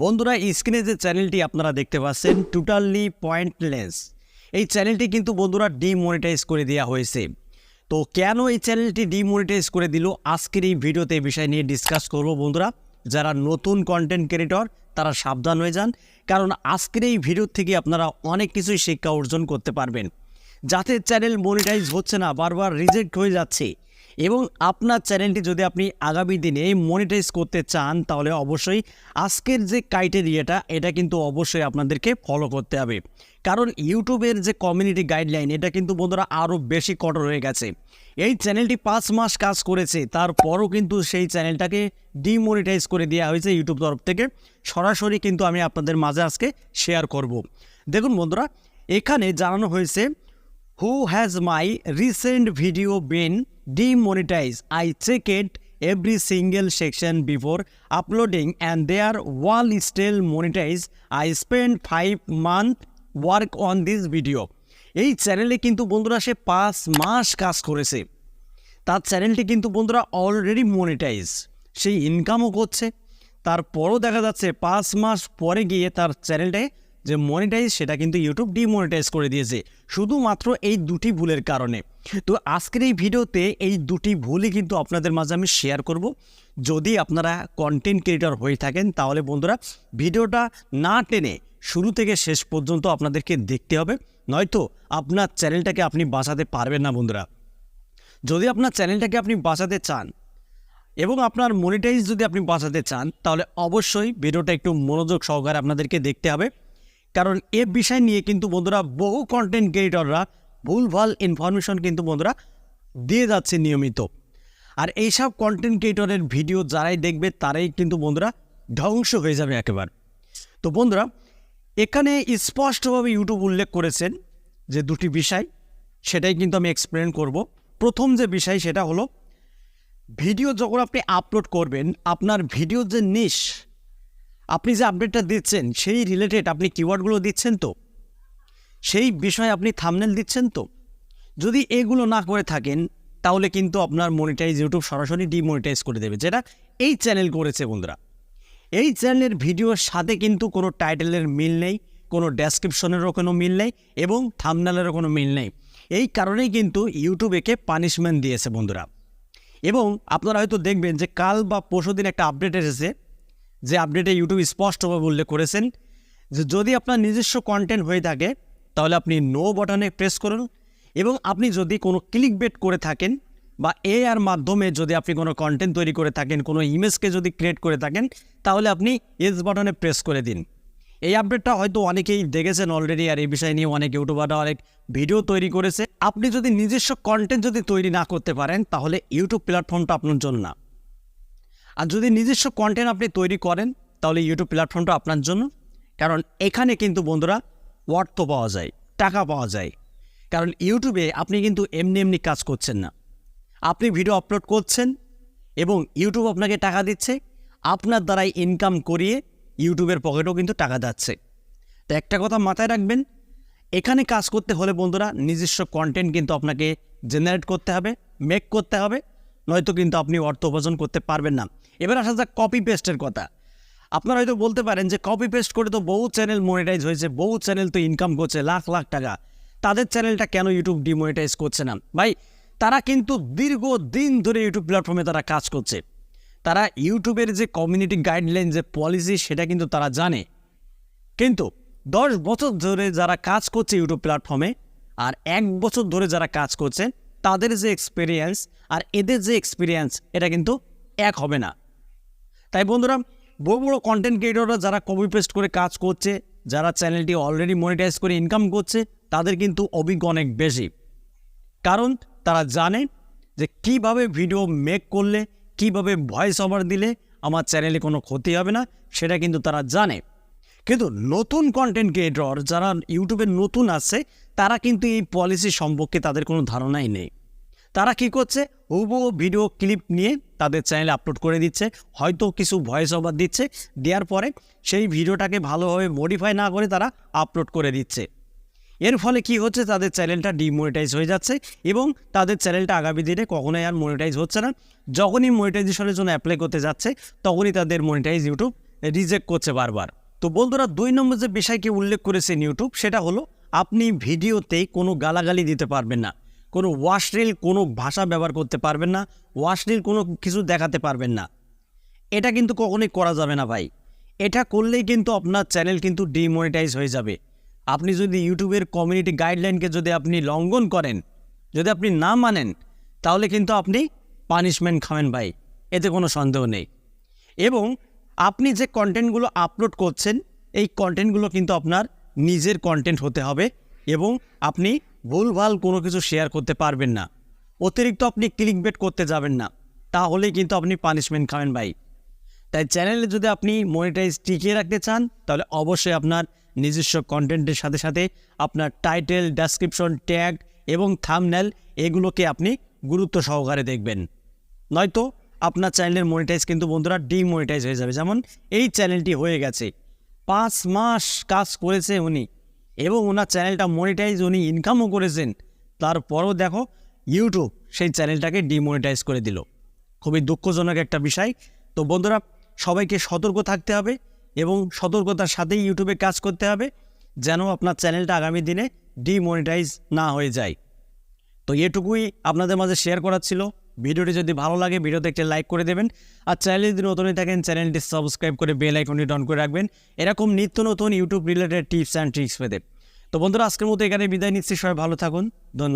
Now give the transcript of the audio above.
বন্ধুরা স্ক্রিনে যে চ্যানেলটি আপনারা দেখতে পাচ্ছেন টোটালি পয়েন্টলেস এই চ্যানেলটি কিন্তু বন্ধুরা ডিমনিটাইজ করে দেওয়া হয়েছে। তো কেন এই চ্যানেলটি ডিমনিটাইজ করে দিল? আজকের এই ভিডিওতে এই বিষয় নিয়ে ডিসকাস করব বন্ধুরা। যারা নতুন কন্টেন্ট ক্রিয়েটর তারা সাবধান হয়ে যান। কারণ আজকের এই ভিডিও থেকে আপনারা অনেক কিছুই শিক্ষা অর্জন করতে পারবেন। যাতে চ্যানেল মনিটাইজ হচ্ছে না, বারবার রিজেক্ট হয়ে যাচ্ছে। এবং আপনার চ্যানেলটি যদি আপনি আগামী দিনে মনিটাইজ করতে চান, তাহলে অবশ্যই আজকের যে ক্রাইটেরিয়াটা এটা কিন্তু অবশ্যই আপনাদেরকে ফলো করতে হবে। কারণ ইউটিউবের যে কমিউনিটি গাইডলাইন এটা কিন্তু বন্ধুরা আরও বেশি কঠোর হয়ে গেছে। এই চ্যানেলটি পাঁচ মাস কাজ করেছে, তারপরও কিন্তু সেই চ্যানেলটাকে ডিমনিটাইজ করে দেওয়া হয়েছে ইউটিউব তরফ থেকে। সরাসরি কিন্তু আমি আপনাদের মাঝে আজকে শেয়ার করব। দেখুন বন্ধুরা, এখানে জানানো হয়েছে who has my recent video been demonetize I check it every single section before uploading and there was still monetize I spend five month work on this video এই চ্যানেলে কিন্তু বন্ধুরা সে পাঁচ মাস কাজ করেছে। তার চ্যানেলটি কিন্তু বন্ধুরা অলরেডি মনিটাইজ সেই ইনকামও করছে। তারপরও দেখা যাচ্ছে পাঁচ মাস পরে গিয়ে তার চ্যানেলটায় যে মনিটাইজ সেটা কিন্তু ইউটিউব ডিমনিটাইজ করে দিয়েছে। শুধুমাত্র এই দুটি ভুলের কারণে। তো আজকের এই ভিডিওতে এই দুটি ভুলই কিন্তু আপনাদের মাঝে আমি শেয়ার করব। যদি আপনারা কন্টেন্ট ক্রিয়েটর হয়ে থাকেন, তাহলে বন্ধুরা ভিডিওটা না টেনে শুরু থেকে শেষ পর্যন্ত আপনাদেরকে দেখতে হবে। নয়তো আপনার চ্যানেলটাকে আপনি বাঁচাতে পারবেন না বন্ধুরা। যদি আপনার চ্যানেলটাকে আপনি বাঁচাতে চান এবং আপনার মনিটাইজ যদি আপনি বাঁচাতে চান, তাহলে অবশ্যই ভিডিওটা একটু মনোযোগ সহকারে আপনাদেরকে দেখতে হবে। কারণ এ বিষয় নিয়ে কিন্তু বন্ধুরা বহু কন্টেন্ট ক্রিয়েটররা ভুলভাল ইনফরমেশন কিন্তু বন্ধুরা দিয়ে যাচ্ছে নিয়মিত। আর এইসব কন্টেন্ট ক্রিয়েটরের ভিডিও যারাই দেখবে তারাই কিন্তু বন্ধুরা ধ্বংস হয়ে যাবে একেবারে। তো বন্ধুরা, এখানে স্পষ্টভাবে ইউটিউব উল্লেখ করেছেন যে দুটি বিষয়, সেটাই কিন্তু আমি এক্সপ্লেন করব। প্রথম যে বিষয় সেটা হলো ভিডিও যখন আপনি আপলোড করবেন, আপনার ভিডিও যে নিশ আপনি যে আপডেটটা দিচ্ছেন, সেই রিলেটেড আপনি কিওয়ার্ডগুলো দিচ্ছেন তো? সেই বিষয়ে আপনি থামনেল দিচ্ছেন তো? যদি এগুলো না করে থাকেন, তাহলে কিন্তু আপনার মনিটাইজ ইউটিউব সরাসরি ডিমনিটাইজ করে দেবে। যেটা এই চ্যানেল করেছে বন্ধুরা। এই চ্যানেলের ভিডিওর সাথে কিন্তু কোনো টাইটেলের মিল নেই, কোনো ডেসক্রিপশনেরও কোনো মিল নেই এবং থামনেলেরও কোনো মিল নেই। এই কারণেই কিন্তু ইউটিউব একে পানিশমেন্ট দিয়েছে বন্ধুরা। এবং আপনারা হয়তো দেখবেন যে কাল বা পরশুদিন একটা আপডেট এসেছে। যে আপডেটে ইউটিউব স্পষ্টভাবে উল্লেখ করেছেন যে যদি আপনার নিজস্ব কন্টেন্ট হয়ে থাকে, তাহলে আপনি নো বটনে প্রেস করুন এবং আপনি যদি কোনো ক্লিক বেট করে থাকেন বা এ আর মাধ্যমে যদি আপনি কোনো কন্টেন্ট তৈরি করে থাকেন, কোনো ইমেজকে যদি ক্রিয়েট করে থাকেন, তাহলে আপনি এস বাটনে প্রেস করে দিন। এই আপডেটটা হয়তো অনেকেই দেখেছেন অলরেডি আর এই বিষয় নিয়ে অনেক ইউটিউবাররা অনেক ভিডিও তৈরি করেছে। আপনি যদি নিজস্ব কন্টেন্ট যদি তৈরি না করতে পারেন, তাহলে ইউটিউব প্ল্যাটফর্মটা আপনার জন্য না। আর যদি নিজস্ব কন্টেন্ট আপনি তৈরি করেন, তাহলে ইউটিউব প্ল্যাটফর্মটা আপনার জন্য। কারণ এখানে কিন্তু বন্ধুরা অর্থ পাওয়া যায়, টাকা পাওয়া যায়। কারণ ইউটিউবে আপনি কিন্তু এমনি এমনি কাজ করছেন না। আপনি ভিডিও আপলোড করছেন এবং ইউটিউব আপনাকে টাকা দিচ্ছে, আপনার দ্বারাই ইনকাম করিয়ে ইউটিউবের পকেটেও কিন্তু টাকা যাচ্ছে। তো একটা কথা মাথায় রাখবেন, এখানে কাজ করতে হলে বন্ধুরা নিজস্ব কন্টেন্ট কিন্তু আপনাকে জেনারেট করতে হবে মেক করতে হবে, নয়তো কিন্তু আপনি অর্থ উপার্জন করতে পারবেন না। এবার আসা যাক কপি পেস্টের কথা। আপনারা হয়তো বলতে পারেন যে কপি পেস্ট করে তো বহু চ্যানেল মনিটাইজ হয়েছে, বহু চ্যানেল তো ইনকাম করছে, লাখ লাখ টাকা। তাদের চ্যানেলটা কেন ইউটিউব ডিমনিটাইজ করছে না? ভাই, তারা কিন্তু দীর্ঘ দিন ধরে ইউটিউব প্ল্যাটফর্মে তারা কাজ করছে। তারা ইউটিউবের যে কমিউনিটি গাইডলাইন যে পলিসি সেটা কিন্তু তারা জানে। কিন্তু দশ বছর ধরে যারা কাজ করছে ইউটিউব প্ল্যাটফর্মে আর এক বছর ধরে যারা কাজ করছে, তাদের যে এক্সপিরিয়েন্স আর এদের যে এক্সপিরিয়েন্স এটা কিন্তু এক হবে না। তাই বন্ধুরা, বড় বড় কন্টেন্ট ক্রিয়েটররা যারা কপি পেস্ট করে কাজ করছে, যারা চ্যানেলটি অলরেডি মনিটাইজ করে ইনকাম করছে, তাদের কিন্তু অভিজ্ঞ অনেক বেশি। কারণ তারা জানে যে কীভাবে ভিডিও মেক করলে, কীভাবে ভয়েস ওভার দিলে আমার চ্যানেলে কোনো ক্ষতি হবে না, সেটা কিন্তু তারা জানে। কিন্তু নতুন কন্টেন্ট ক্রিয়েটর যারা ইউটিউবে নতুন আসছে তারা কিন্তু এই পলিসি সম্পর্কে তাদের কোনো ধারণাই নেই। তারা কি করছে? হুবহু ভিডিও ক্লিপ নিয়ে তাদের চ্যানেলে আপলোড করে দিচ্ছে। হয়তো কিছু ভয়েস ওভার দিচ্ছে। দেওয়ার পরে সেই ভিডিওটাকে ভালোভাবে মডিফাই না করে তারা আপলোড করে দিচ্ছে। এর ফলে কি হচ্ছে? তাদের চ্যানেলটা ডিমনিটাইজ হয়ে যাচ্ছে এবং তাদের চ্যানেলটা আগামী দিনে কখনোই আর মনিটাইজ হচ্ছে না। যখনই মনিটাইজেশনের জন্য অ্যাপ্লাই করতে যাচ্ছে, তখনই তাদের মনিটাইজ ইউটিউব রিজেক্ট করছে বারবার। তো বন্ধুরা, দুই নম্বর যে বিষয়কে উল্লেখ করেছেন ইউটিউব সেটা হলো, আপনি ভিডিওতে কোনো গালাগালি দিতে পারবেন না। কোনো ওয়াশরিল কোনো ভাষা ব্যবহার করতে পারবেন না, ওয়াশরিল কোনো কিছু দেখাতে পারবেন না। এটা কিন্তু কখনোই করা যাবে না ভাই। এটা করলেই কিন্তু আপনার চ্যানেল কিন্তু ডিমনিটাইজ হয়ে যাবে। আপনি যদি ইউটিউবের কমিউনিটি গাইডলাইনকে যদি আপনি লঙ্ঘন করেন, যদি আপনি না মানেন, তাহলে কিন্তু আপনি পানিশমেন্ট খাবেন ভাই। এতে কোনো সন্দেহ নেই। এবং আপনি যে কন্টেন্টগুলো আপলোড করছেন, এই কন্টেন্টগুলো কিন্তু আপনার নিজের কন্টেন্ট হতে হবে এবং আপনি ভুলভাল কোনো কিছু শেয়ার করতে পারবেন না। অতিরিক্ত আপনি ক্লিক বেট করতে যাবেন না। তাহলেই কিন্তু আপনি পানিশমেন্ট খাবেন ভাই। তাই চ্যানেলে যদি আপনি মনিটাইজ টিকিয়ে রাখতে চান, তাহলে অবশ্যই আপনার নিজস্ব কন্টেন্টের সাথে সাথে আপনার টাইটেল ডেসক্রিপশন ট্যাগ এবং থামনেল এগুলোকে আপনি গুরুত্ব সহকারে দেখবেন। নয়তো আপনার চ্যানেলের মনিটাইজ কিন্তু বন্ধুরা ডিমনিটাইজ হয়ে যাবে। যেমন এই চ্যানেলটি হয়ে গেছে। পাঁচ মাস কাজ করেছে উনি। এবং ওনার চ্যানেলটা মনিটাইজ উনি ইনকামও করেছেন। তারপরও দেখো ইউটিউব সেই চ্যানেলটাকে ডিমনিটাইজ করে দিল। খুবই দুঃখজনক একটা বিষয়। তো বন্ধুরা, সবাইকে সতর্ক থাকতে হবে এবং সতর্কতার সাথেই ইউটিউবে কাজ করতে হবে যেন আপনার চ্যানেলটা আগামী দিনে ডিমনিটাইজ না হয়ে যায়। তো এটুকুই আপনাদের মাঝে শেয়ার করার ছিল। ভিডিওটি যদি ভালো লাগে, ভিডিওতে একটি লাইক করে দেবেন। আর চ্যানেলে যদি নতুনই থাকেন, চ্যানেলটি সাবস্ক্রাইব করে বেল আইকনটি অন করে রাখবেন। এরকম নিত্য নতুন YouTube related tips and tricks পেতে। তো বন্ধুরা, আজকের মতো এখানে বিদায় নিচ্ছি। সবাই ভালো থাকুন। ধন্যবাদ।